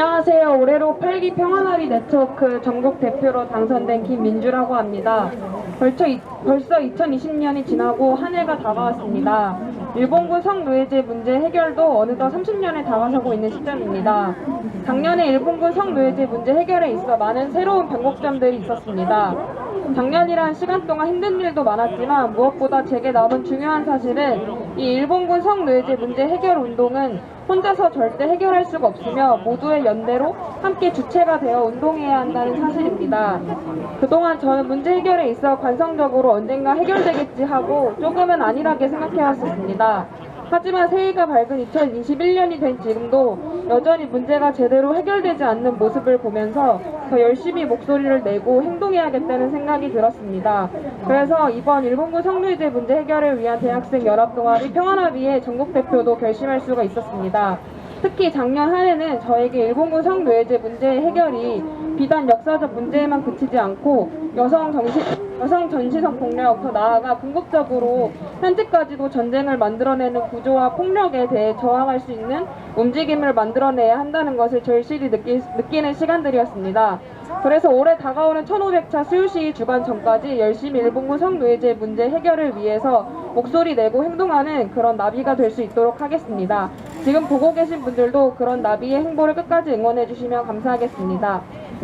안녕하세요. 올해로 8기 평화나비 네트워크 전국 대표로 당선된 김민주라고 합니다. 벌써, 이- 벌써 2020년이 지나고 한 해가 다가왔습니다. 일본군 성노예제 문제 해결도 어느덧 30년에 다가서고 있는 시점입니다. 작년에 일본군 성노예제 문제 해결에 있어 많은 새로운 변곡점들이 있었습니다. 작년이란 시간 동안 힘든 일도 많았지만 무엇보다 제게 남은 중요한 사실은 이 일본군 성노예제 문제 해결 운동은 혼자서 절대 해결할 수가 없으며 모두의 연대로 함께 주체가 되어 운동해야 한다는 사실입니다. 그동안 저는 문제 해결에 있어 관성적으로 언젠가 해결되겠지 하고 조금은 안일하게 생각해왔었습니다. 하지만 새해가 밝은 2021년이 된 지금도 여전히 문제가 제대로 해결되지 않는 모습을 보면서 더 열심히 목소리를 내고 행동해야겠다는 생각이 들었습니다. 그래서 이번 일본군 성노예제 문제 해결을 위한 대학생 연합 동아리 평화나비의 전국 대표도 결심할 수가 있었습니다. 특히 작년 한 해는 저에게 일본군 성노예제 문제 해결이 비단 역사적 문제에만 그치지 않고 여성 정시, 여성 전시성 폭력, 더 나아가 궁극적으로 현재까지도 전쟁을 만들어내는 구조와 폭력에 대해 저항할 수 있는 움직임을 만들어내야 한다는 것을 절실히 느끼, 느끼는 시간들이었습니다. 그래서 올해 다가오는 1500차 수유시 주간 전까지 열심히 일본군 성노예제 문제 해결을 위해서 목소리 내고 행동하는 그런 나비가 될 수 있도록 하겠습니다. 지금 보고 계신 분들도 그런 나비의 행보를 끝까지 응원해 주시면 감사하겠습니다.